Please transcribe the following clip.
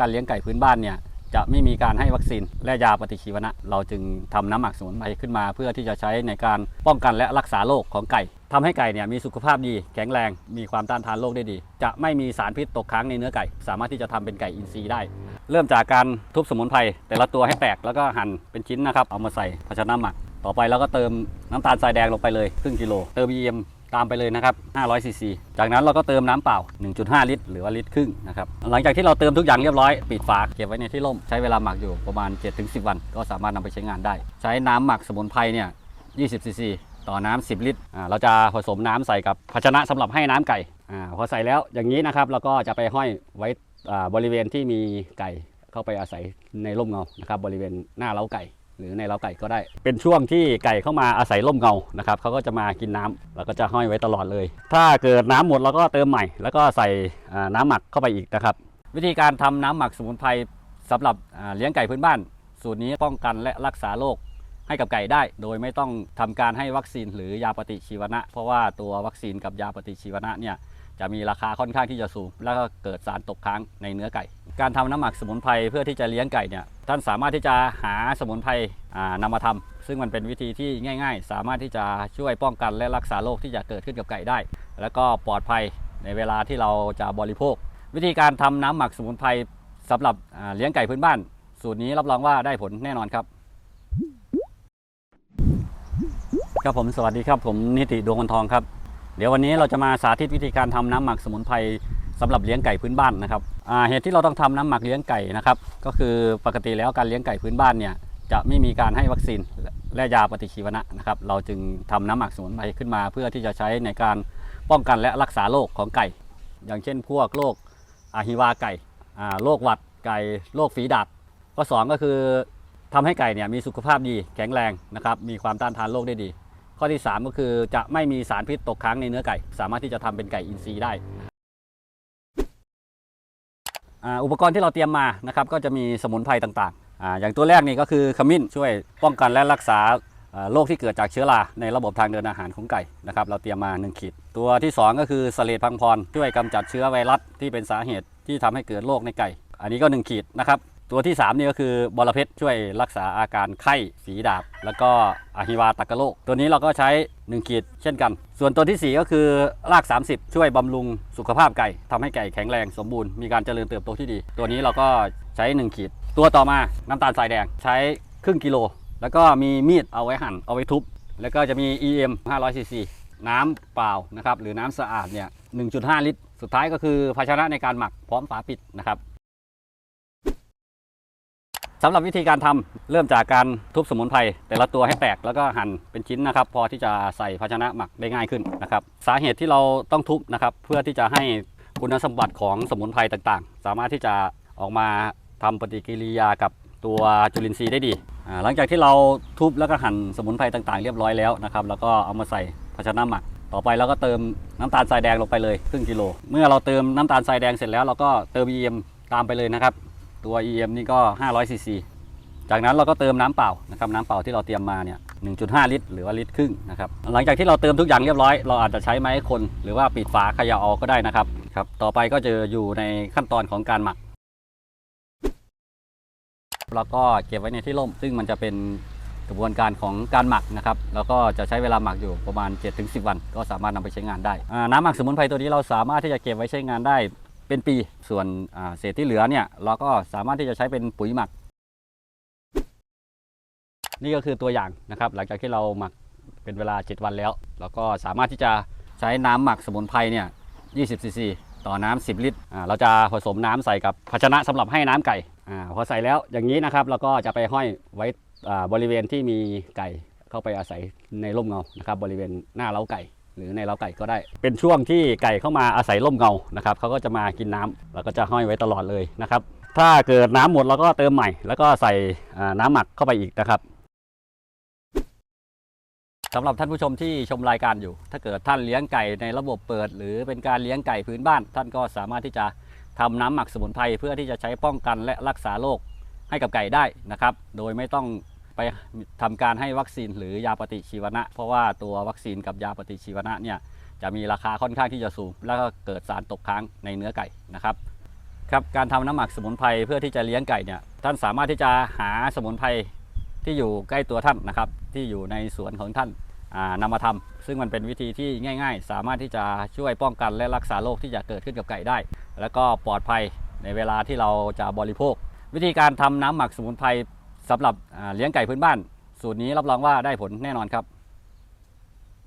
การเลี้ยงไก่พื้นบ้านเนี่ยจะไม่มีการให้วัคซีนและยาปฏิชีวนะ เราจึงทำน้ำหมักสมุนไพรขึ้นมา เพื่อที่จะใช้ในการป้องกันและรักษาโรคของไก่ทำให้ไก่เนี่ยมีสุขภาพดี แข็งแรง มีความต้านทานโรคได้ดี จะไม่มีสารพิษตกค้างในเนื้อไก่ สามารถที่จะทำเป็นไก่อินทรีย์ได้ เริ่มจากการทุบสมุนไพรแต่ละตัวให้แตกแล้วก็หั่นเป็นชิ้นนะครับเอามาใส่ภาชนะหมัก ต่อไปเราก็เติมน้ำตาลทรายแดงลงไปเลยครึ่งกิโลเติม EM ตามไปเลยนะครับ500ซีซีจากนั้นเราก็เติมน้ำเปล่า 1.5 ลิตร หรือว่าลิตรครึ่งนะครับ หลังจากที่เราเติมทุกอย่างเรียบร้อย ปิดฝาเก็บไว้ในที่ร่ม ใช้เวลาหมักอยู่ประมาณ 7-10 วัน ก็สามารถนำไปใช้งานได้ ใช้น้ำหมักสมุนไพรเนี่ย20ซีซีต่อน้ำ10 ลิตรอ่าเราจะผสมน้ำใส่กับภาชนะสำหรับให้น้ำไก่อาพอใส่แล้วอย่างนี้นะครับเราก็จะไปห้อยไว้อ่าบริเวณที่มีไก่เข้าไปอาศัยในร่มเงานะครับบริเวณหน้าเล้าไก่ หรือในเล้าไก่ก็ได้ เป็นช่วงที่ไก่เข้ามาอาศัยร่มเงานะครับเขาก็จะมากินน้ำแล้วก็จะห้อยไว้ตลอดเลย ถ้าเกิดน้ำหมดเราก็เติมใหม่ แล้วก็ใส่น้ำหมักเข้าไปอีกนะครับ วิธีการทำน้ำหมักสมุนไพรสำหรับเลี้ยงไก่พื้นบ้าน สูตรนี้ป้องกันและรักษาโรค ให้กับไก่ได้ โดยไม่ต้องทำการให้วัคซีนหรือยาปฏิชีวนะ เพราะว่าตัววัคซีนกับยาปฏิชีวนะเนี่ยจะมีราคาค่อนข้างที่จะสูง แล้วก็เกิดสารตกค้างในเนื้อไก่ การทำน้ำหมักสมุนไพรเพื่อที่จะเลี้ยงไก่เนี่ยท่านสามารถที่จะหาสมุนไพรอ่านำมาทำซึ่งมันเป็นวิธีที่ง่าย ๆ สามารถที่จะช่วยป้องกันและรักษาโรคที่จะเกิดขึ้นกับไก่ได้ แล้วก็ปลอดภัยในเวลาที่เราจะบริโภค วิธีการทำน้ำหมักสมุนไพรสำหรับเลี้ยงไก่พื้นบ้าน สูตรนี้รับรองว่าได้ผลแน่นอนครับ ครับผมสวัสดีครับผมนิติดวงวันทองครับ เดี๋ยววันนี้เราจะมาสาธิตวิธีการทำน้ำหมักสมุนไพรสำหรับเลี้ยงไก่พื้นบ้านนะครับเหตุที่เราต้องทำน้ำหมักเลี้ยงไก่นะครับก็คือปกติแล้วการเลี้ยงไก่พื้นบ้านเนี่ยจะไม่มีการให้วัคซีนและยาปฏิชีวนะนะครับเราจึงทำน้ำหมักสมุนไพรขึ้นมา เพื่อที่จะใช้ในการป้องกันและรักษาโรคของไก่ อย่างเช่น พวกโรคอาฮิวาไก่โรคหวัดไก่โรคฝีดาษข้อสองก็คือทำให้ไก่เนี่ยมีสุขภาพดีแข็งแรงนะครับมีความต้านทานโรคได้ดี ข้อที่ 3 ก็คือจะไม่มีสารพิษตกค้างในเนื้อไก่ สามารถที่จะทำเป็นไก่อินทรีย์ได้ อุปกรณ์ที่เราเตรียมมานะครับก็จะมีสมุนไพรต่างๆออย่างตัวแรกนี่ก็คือขมิ้นช่วยป้องกันและรักษาโรคที่เกิดจากเชื้อราในระบบทางเดินอาหารของไก่นะครับเราเตรียมมา 1 ขีด ตัวที่ 2 ก็คือสเลดพังพรช่วยกำจัดเชื้อไวรัสที่เป็นสาเหตุที่ทำให้เกิดโรคในไก่ อันนี้ก็ 1 ขีดนะครับ ตัวที่ 3 นี่ก็คือบอระเพ็ดช่วยรักษาอาการไข้ฝีดาบ แล้วก็อะฮิวาตากะโรคตัวนี้เราก็ใช้ 1 ขีดเช่นกัน ส่วนตัวที่ 4 ก็คือราก 30 ช่วยบำรุงสุขภาพไก่ทำให้ไก่แข็งแรงสมบูรณ์มีการเจริญเติบโตที่ดี ตัวนี้เราก็ใช้ 1 ขีด ตัวต่อมาน้ำตาลทรายแดงใช้ครึ่งกิโล แล้วก็มีมีดเอาไว้หั่นเอาไว้ทุบ แล้วก็จะมี EM 500 cc น้ำเปล่านะครับหรือน้ำสะอาดเนี่ย1.5 ลิตร สุดท้ายก็คือภาชนะในการหมักพร้อมฝาปิดนะครับ สำหรับวิธีการทำเริ่มจากการทุบสมุนไพรแต่ละตัวให้แตกแล้วก็หั่นเป็นชิ้นนะครับ พอที่จะใส่ภาชนะหมักได้ง่ายขึ้นนะครับ สาเหตุที่เราต้องทุบนะครับ เพื่อที่จะให้คุณสมบัติของสมุนไพรต่างๆ สามารถที่จะออกมาทำปฏิกิริยากับตัวจุลินทรีย์ได้ดี หลังจากที่เราทุบแล้วก็หั่นสมุนไพรต่างๆ เรียบร้อยแล้วนะครับ แล้วก็เอามาใส่ภาชนะหมัก ต่อไปเราก็เติมน้ำตาลทรายแดงลงไปเลยครึ่งกิโล เมื่อเราเติมน้ำตาลทรายแดงเสร็จแล้วเราก็เติม EM ตามไปเลยนะครับ ตัว EM นี่ก็ 500 ซีซี จากนั้นเราก็เติมน้ำเปล่านะครับน้ำเปล่าที่เราเตรียมมาเนี่ย 1.5 ลิตร หรือว่าลิตรครึ่งนะครับหลังจากที่เราเติมทุกอย่างเรียบร้อย เราอาจจะใช้ไม้คน หรือว่าปิดฝาขยาออกก็ได้นะครับครับ ต่อไปก็จะอยู่ในขั้นตอนของการหมักเราก็เก็บไว้ในที่ร่ม ซึ่งมันจะเป็นกระบวนการของการหมักนะครับ แล้วก็จะใช้เวลาหมักอยู่ประมาณ 7-10 วัน ก็สามารถนำไปใช้งานได้ น้ำหมักสมุนไพรตัวนี้เราสามารถที่จะเก็บไว้ใช้งานได้ เป็นปี ส่วนเศษที่เหลือเนี่ยเราก็สามารถที่จะใช้เป็นปุ๋ยหมัก นี่ก็คือตัวอย่างนะครับ หลังจากที่เราหมักเป็นเวลา 7 วันแล้ว เราก็สามารถที่จะใช้น้ำหมักสมุนไพรเนี่ย20ซีซีต่อน้ำ10 ลิตร เราจะผสมน้ำใส่กับภาชนะสำหรับให้น้ำไก่อพอใส่แล้วอย่างนี้นะครับเราก็จะไปห้อยไว้บริเวณที่มีไก่เข้าไปอาศัยในร่มเงานะครับบริเวณหน้าเล้าไก่ หรือในเล้าไก่ก็ได้ เป็นช่วงที่ไก่เข้ามาอาศัยร่มเงานะครับเขาก็จะมากินน้ำเราก็จะห้อยไว้ตลอดเลยนะครับ ถ้าเกิดน้ำหมดเราก็เติมใหม่ แล้วก็ใส่น้ำหมักเข้าไปอีกนะครับสำหรับท่านผู้ชมที่ชมรายการอยู่ ถ้าเกิดท่านเลี้ยงไก่ในระบบเปิด หรือเป็นการเลี้ยงไก่พื้นบ้าน ท่านก็สามารถที่จะทำน้ำหมักสมุนไพรเพื่อที่จะใช้ป้องกันและรักษาโรคให้กับไก่ได้นะครับ โดยไม่ต้อง ไปทำการให้วัคซีนหรือยาปฏิชีวนะ เพราะว่าตัววัคซีนกับยาปฏิชีวนะเนี่ยจะมีราคาค่อนข้างที่จะสูง แล้วก็เกิดสารตกค้างในเนื้อไก่นะครับครับการทำน้ำหมักสมุนไพรเพื่อที่จะเลี้ยงไก่เนี่ยท่านสามารถที่จะหาสมุนไพรที่อยู่ใกล้ตัวท่านนะครับ ที่อยู่ในสวนของท่านอ่านำมาทำซึ่งมันเป็นวิธีที่ง่าย ๆ สามารถที่จะช่วยป้องกันและรักษาโรคที่จะเกิดขึ้นกับไก่ได้ แล้วก็ปลอดภัยในเวลาที่เราจะบริโภค วิธีการทำน้ำหมักสมุนไพร สำหรับเลี้ยงไก่พื้นบ้าน สูตรนี้รับรองว่าได้ผลแน่นอนครับ